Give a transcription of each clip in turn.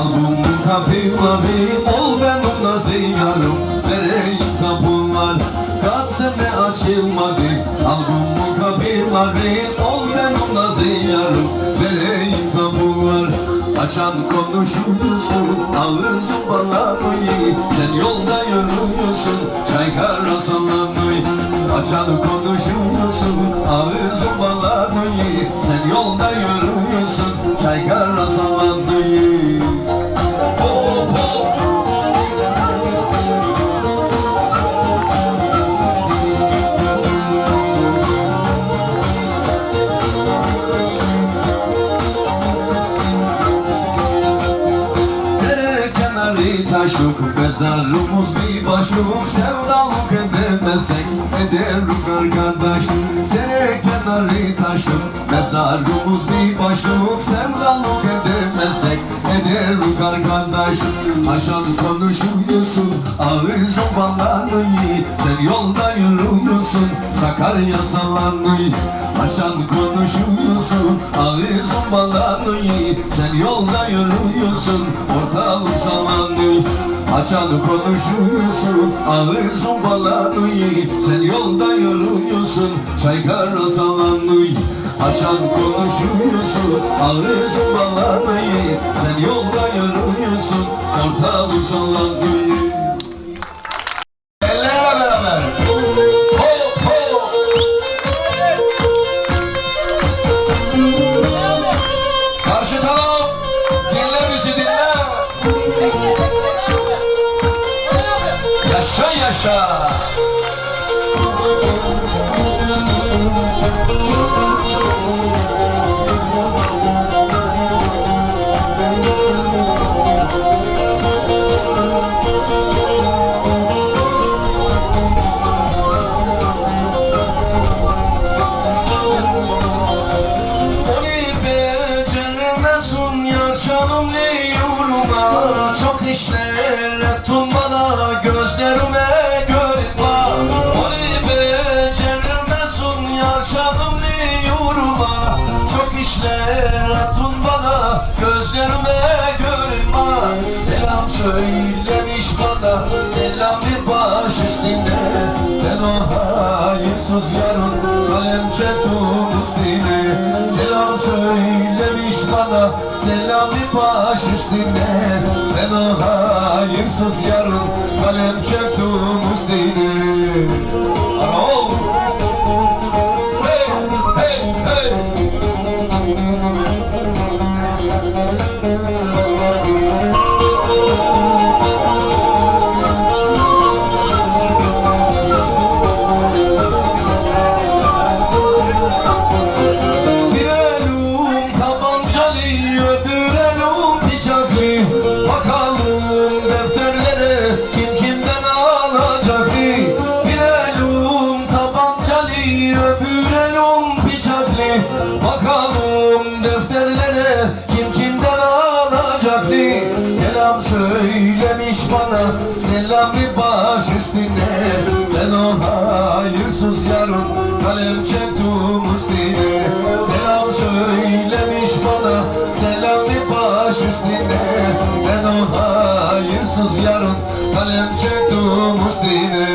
Album kapıları ol benim nazlı yarım Vereyim tapular kaç sene açılmadı. Album kapıları ol benim nazlı yarım Vereyim tapular Açan konuşuyorsun ağzın balanıyı Sen yolda yürüyorsun çaykara sallanıyı Açan konuşuyorsun ağzın balanıyı Sen yolda yürüyorsun çaykara sallanıyı Mezarımız bir başlık Sevdalık edemezsek Ederuk arkadaş? Dere kenarı taşık Mezarımız bir başlık Sevdalık edemezsek Ederuk arkadaş? Aşan konuşuyorsun Ağzın balanıyı Sen yolda yürüyorsun Sakarya sallanıyı Açan konuşuyorsun Ağzın balanıyı Sen yolda yürüyorsun Ortalık sallanıyor Açan konuşuyorsun Ağzın balanıyı Sen yolda yürüyorsun Çaykara sallanıyor Açan konuşuyorsun Ağzın balanıyı Sen yolda yürüyorsun Ortalık sallanıyor Yaşa İşler ettin bana gözlerime görünme Selam söylemiş bana selam bir baş üstüne. Ben o hayırsız yarın kalem çektim üstüne. Selam söylemiş bana selam bir baş üstüne. Ben o hayırsız yarın kalem çektim üstüne Bakalım defterlere kim kimden alacak Selam söylemiş bana selam bir baş üstüne. Ben o hayırsız yarım kalem çektim üstüne. Selam söylemiş bana selam bir baş üstüne. Ben o hayırsız yarım kalem çektim üstüne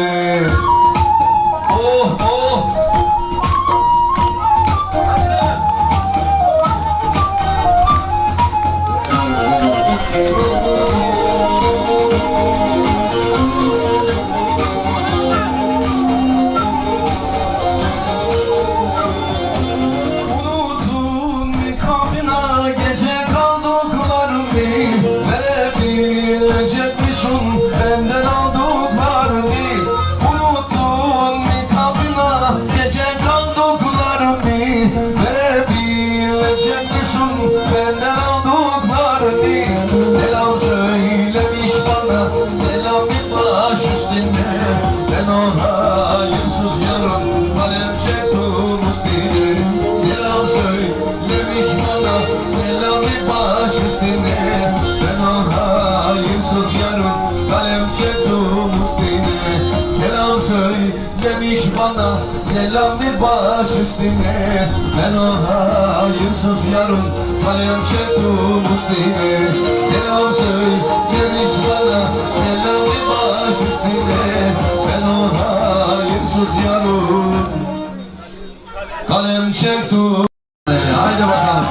demiş bana Selam bir baş üstüne. Ben o hayırsız yarın Kalem çetum üstüne. Selam söyle demiş bana Selam bir baş üstüne. Ben o hayırsız yarın Kalem çektum Haydi bakalım.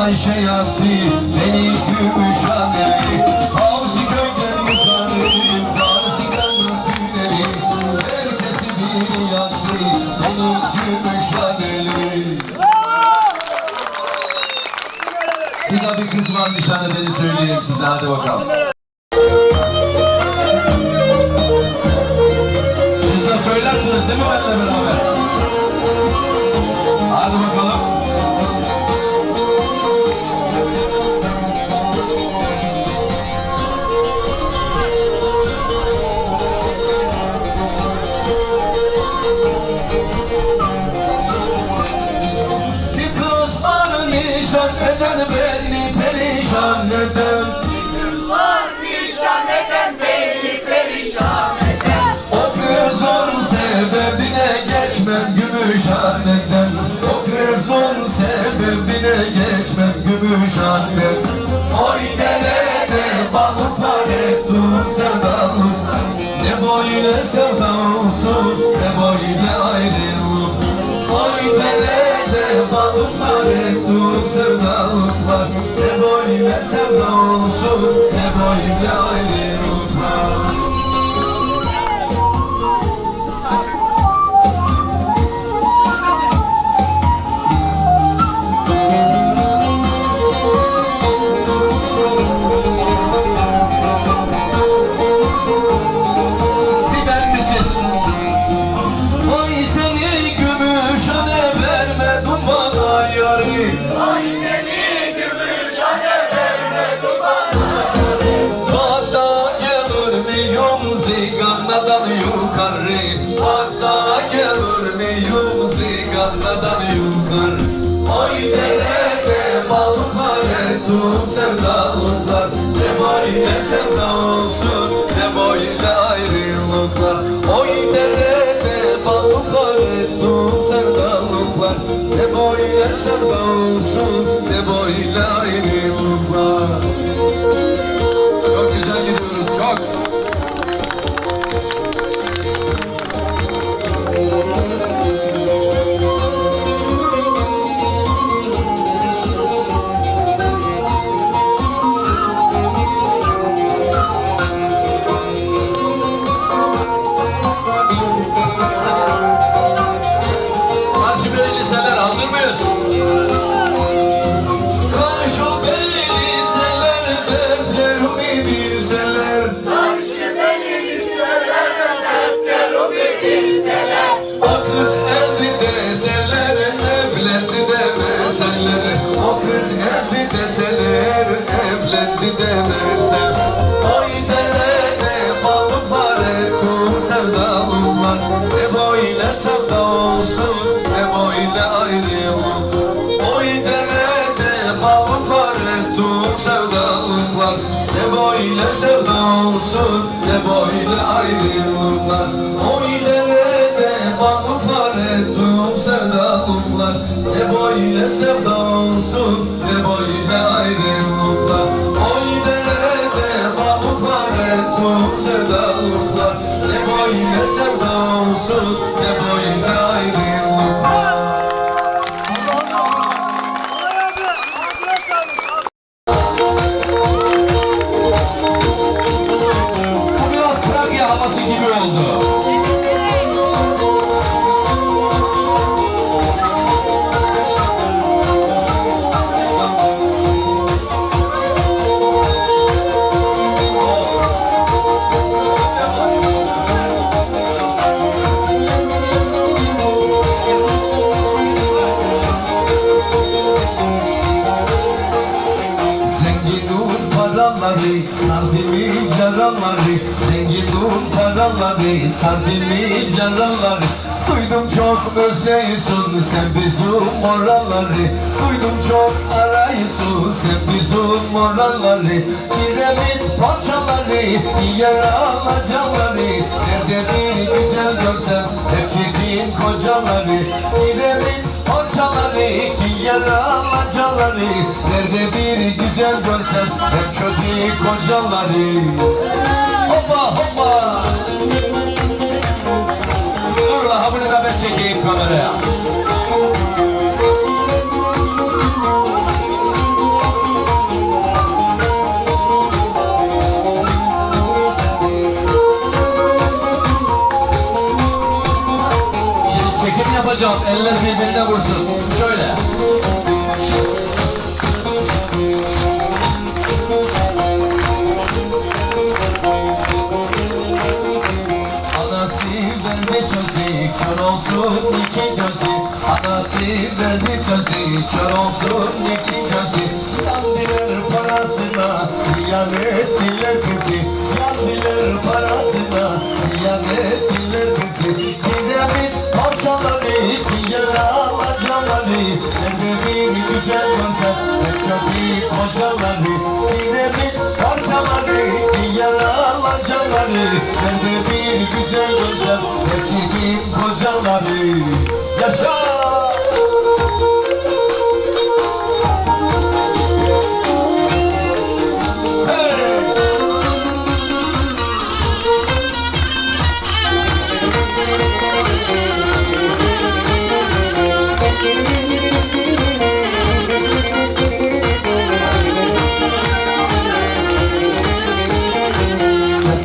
Ayşe yaptı beni gümüş anneyi Havzi köyden yukarıyım Gazi'den ötüleri Herkesi bir yaktı onu gümüş anneyi Bir de bir kız var nişanlı beni söyleyeyim size hadi bakalım. Evine geçmem gümüş annem galladan yukarı. Oy delete balkare tun sevdaluklar Ne boy ne sevda olsun ne boy ayrılıklar. Oy delete balkare tun sevdaluklar Ne boy ne sevda olsun ne boy ne O kız evli deseler evlendi demeseler. O kız evli deseler evlendi demeseler Ne böyle sevda olsun Sardı mı yaraları. Duydum çok özlüyorsun sen bizim oraları. Duydum çok arıyorsun sen bizim oraları. Kiremit parçaları yaralacaları Nerede bir güzel görsem hep çirkin kocaları. Kiremit parçaları ki yaralacaları Nerede bir güzel görsem hep kötü kocaları. Hoppa hoppa yapacağım. Eller birbirine vursun. Şöyle. Kör olsun iki gözü Anası verdi sözü kör olsun iki gözü Yandılar parasına ziyan ettiler kızı Yandılar parasına ziyan ettiler kızı Kiremit alacaları Nerede bir güzel görsem hep kötü kocaları Kiremit parçaları diğer alacaları Nerede bir güzel görsem hep çirkin kocaları Yaşa!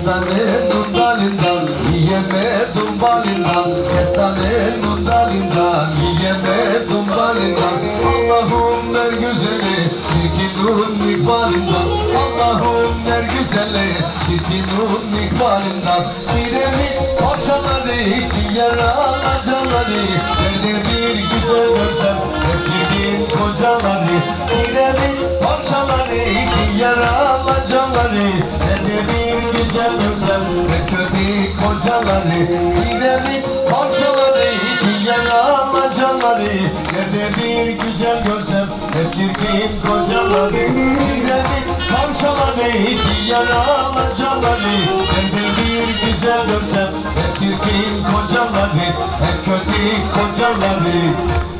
Kestanenin dalından yiyemedim balinden Kestanenin dalından yiyemedim balinden Allah'ım ver güzeli çirkinin ikbalinden Allah'ım ver güzeli çirkinin ikbalinden Kiremit parçaları diğer alacaları Nerede bir güzel görsem hep çirkin kocaları. Kiremit parçaları diğer alacaları Nerede görsem hep kötü kocaları Kiremit parçaları diğer alacaları Nerede bir güzel görsem çirkin kocaları. Bilemin parçaları iki yaralacaları Ben bir güzel görsem Hep çirkin kocaları. Hep kötü kocaları